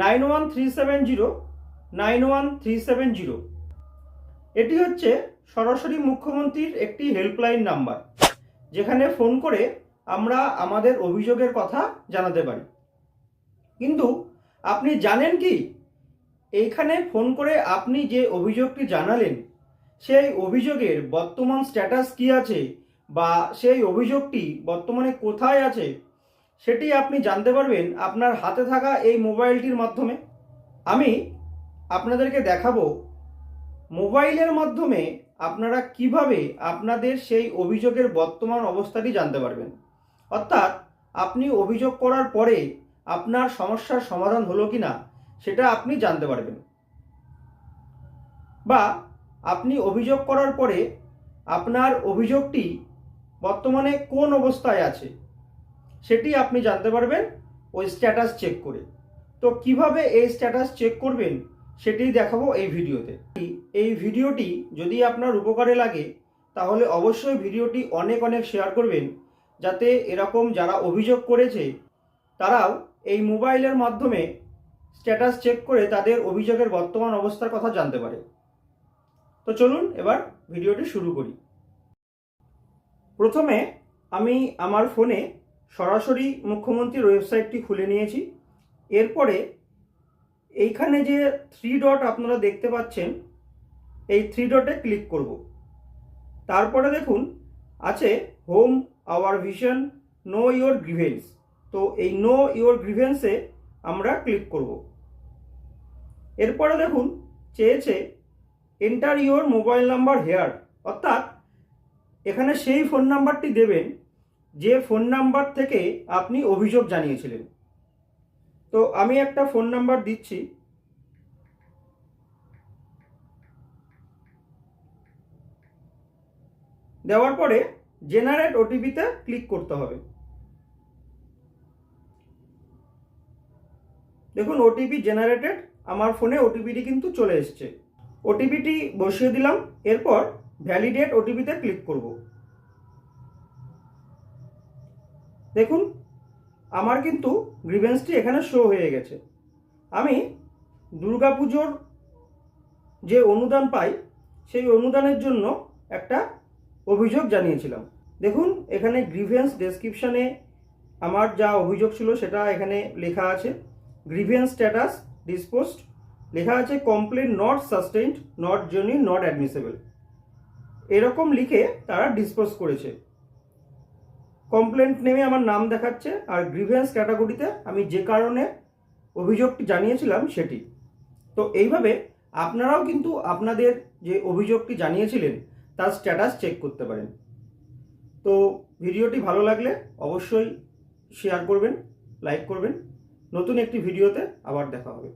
Nine one three seven zero, nine one three seven zero. এটি হচ্ছে সরাসরি মুখ্যমন্ত্রীর একটি হেল্পলাইন নাম্বার, যেখানে ফোন করে আমরা আমাদের অভিযোগের কথা জানাতে পারি। কিন্তু আপনি জানেন কি? এইখানে ফোন করে আপনি যে অভিযোগটি জানালেন, সেই অভিযোগের বর্তমান স্ট্যাটাস কি আছে? বা সেই অভিযোগটি বর্তমানে কোথায় আছে? সেটি আপনি জানতে পারবেন আপনার হাতে থাকা এই মোবাইলটির মাধ্যমে। আমি আপনাদেরকে দেখাবো মোবাইলের মাধ্যমে আপনারা কীভাবে আপনাদের সেই অভিযোগের বর্তমান অবস্থাটি জানতে পারবেন। অর্থাৎ আপনি অভিযোগ করার পরে আপনার সমস্যার সমাধান হলো কি না সেটা আপনি জানতে পারবেন। বা আপনি অভিযোগ করার পরে আপনার অভিযোগটি বর্তমানে কোন অবস্থায় আছে? সেটি আপনি জানতে পারবেন, ওই স্ট্যাটাস চেক করে। তো কীভাবে এই স্ট্যাটাস চেক করবেন সেটি দেখাবো এই ভিডিওতে। এই ভিডিওটি যদি আপনার উপকারে লাগে, তাহলে অবশ্যই ভিডিওটি অনেক অনেক শেয়ার করবেন, যাতে এরকম যারা অভিযোগ করেছে, তারাও এই মোবাইলের মাধ্যমে স্ট্যাটাস চেক করে তাদের অভিযোগের বর্তমান অবস্থার কথা জানতে পারে। তো চলুন এবার ভিডিওটি শুরু করি। প্রথমে আমি আমার ফোনে সরাসরি মুখ্যমন্ত্রীর ওয়েবসাইটটি খুলে নিয়েছি। এরপরে এইখানে যে থ্রি ডট আপনারা দেখতে পাচ্ছেন, এই থ্রি ডটে ক্লিক করব। তারপরে দেখুন, আছে home our vision know your grievance তো এই নো ইয়োর গ্রিভেন্সে আমরা ক্লিক করব। এরপরে দেখুন, চেয়েছে enter your mobile number here অর্থাৎ এখানে সেই ফোন নাম্বারটি দেবেন যে ফোন নাম্বার থেকে আপনি অভিযোগ জানিয়েছিলেন। তো আমি একটা ফোন নাম্বার দিচ্ছি। দেওয়ার পরে জেনারেট ওটিপিতে ক্লিক করতে হবে। দেখুন ওটিপি জেনারেটেড আমার ফোনে ওটিপিটি কিন্তু চলে এসছে। ওটিপিটি বসিয়ে দিলাম, এরপর ভ্যালিডেট ওটিপিতে ক্লিক করব। দেখুন, আমার কিন্তু গ্রিভেন্সটি এখানে শো হয়ে গেছে। আমি দুর্গাপুজোর যে অনুদান পাই, সেই অনুদানের জন্য একটা অভিযোগ জানিয়েছিলাম। দেখুন, এখানে গ্রিভেন্স ডেসক্রিপশানে আমার যা অভিযোগ ছিল, সেটা এখানে লেখা আছে। গ্রিভেন্স স্ট্যাটাস ডিসপোস্ট লেখা আছে complaint not sustained not genuine not admissible এরকম লিখে তারা ডিসপোজ করেছে। কমপ্লেন্ট নেমে আমার নাম দেখাচ্ছে আর গ্রিভেন্স ক্যাটাগরিতে আমি যে কারণে অভিযোগটি জানিয়েছিলাম সেটি। তো এইভাবে আপনারাও কিন্তু আপনাদের যে অভিযোগটি জানিয়েছিলেন, তার স্ট্যাটাস চেক করতে পারেন। তো ভিডিওটি ভালো লাগলে অবশ্যই শেয়ার করবেন লাইক করবেন। নতুন একটি ভিডিওতে আবার দেখা হবে।